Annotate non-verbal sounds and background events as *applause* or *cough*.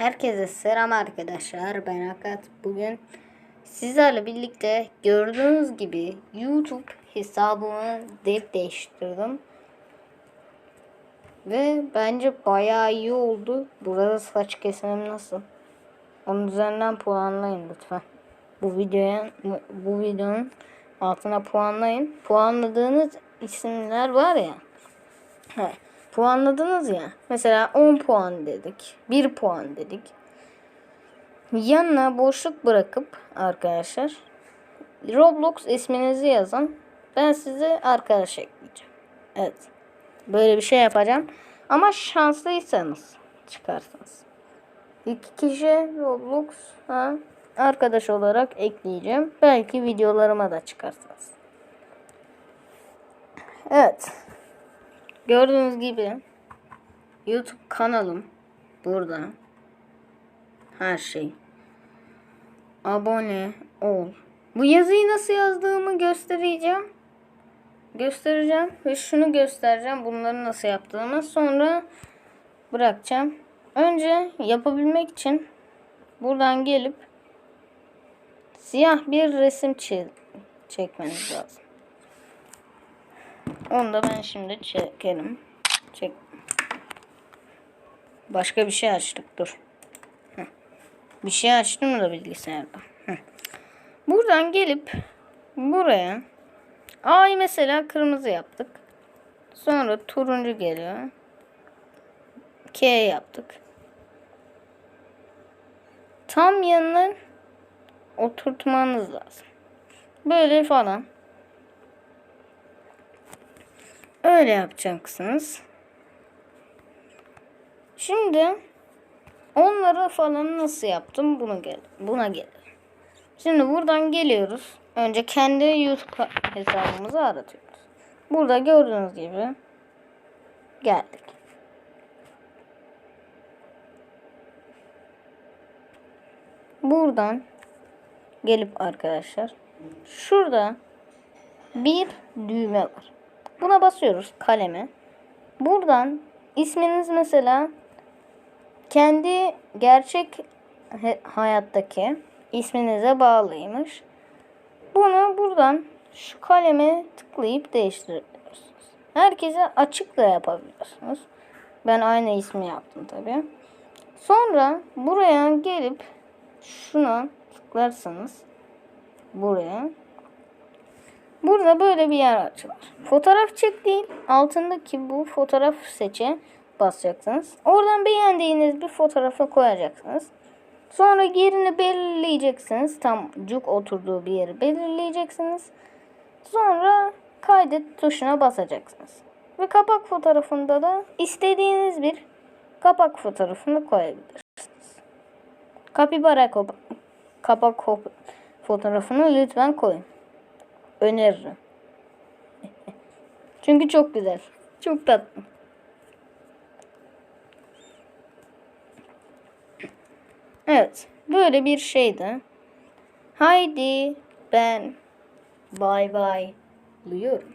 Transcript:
Herkese selam arkadaşlar. Ben Hakat. Bugün sizlerle birlikte gördüğünüz gibi YouTube hesabımı dev değiştirdim. Ve bence bayağı iyi oldu. Burada saç kesimim nasıl? Onun üzerinden puanlayın lütfen. Bu videoya bu videonun altına puanlayın. Puanladığınız isimler var ya. Puanladınız ya. Mesela 10 puan dedik. 1 puan dedik. Yanına boşluk bırakıp arkadaşlar Roblox isminizi yazın. Ben size arkadaş ekleyeceğim. Evet. Böyle bir şey yapacağım. Ama şanslıysanız çıkarsanız. İki kişi Roblox ha, arkadaş olarak ekleyeceğim. Belki videolarıma da çıkarsınız. Evet. Gördüğünüz gibi YouTube kanalım burada. Her şey. Abone ol. Bu yazıyı nasıl yazdığımı göstereceğim. Göstereceğim ve şunu göstereceğim. Bunları nasıl yaptığımı sonra bırakacağım. Önce yapabilmek için buradan gelip siyah bir resim çekmeniz lazım. Onu da ben şimdi çekelim. Çek. Başka bir şey açtık. Dur. Heh. Bir şey açtım da bilgisayarda. Heh. Buradan gelip buraya ay mesela kırmızı yaptık. Sonra turuncu geliyor. K yaptık. Tam yanına oturtmanız lazım. Böyle falan. Öyle yapacaksınız. Şimdi onları falan nasıl yaptım bunu gel buna gelelim. Şimdi buradan geliyoruz. Önce kendi YouTube hesabımızı aratıyoruz. Burada gördüğünüz gibi geldik. Buradan gelip arkadaşlar şurada bir düğme var. Buna basıyoruz kaleme. Buradan isminiz mesela kendi gerçek hayattaki isminize bağlıymış. Bunu buradan şu kaleme tıklayıp değiştirebiliyorsunuz. Herkese açık da yapabiliyorsunuz. Ben aynı ismi yaptım tabi. Sonra buraya gelip şuna tıklarsanız buraya Burada böyle bir yer açılır. Fotoğraf çek değil. Altındaki bu fotoğraf seçe basacaksınız. Oradan beğendiğiniz bir fotoğrafı koyacaksınız. Sonra yerini belirleyeceksiniz. Tam cuk oturduğu bir yeri belirleyeceksiniz. Sonra kaydet tuşuna basacaksınız. Ve kapak fotoğrafında da istediğiniz bir kapak fotoğrafını koyabilirsiniz. Kapibara kapak fotoğrafını lütfen koyun öneririm. *laughs* Çünkü çok güzel. Çok tatlı. Evet. Böyle bir şeydi. Haydi ben bay bay diyorum.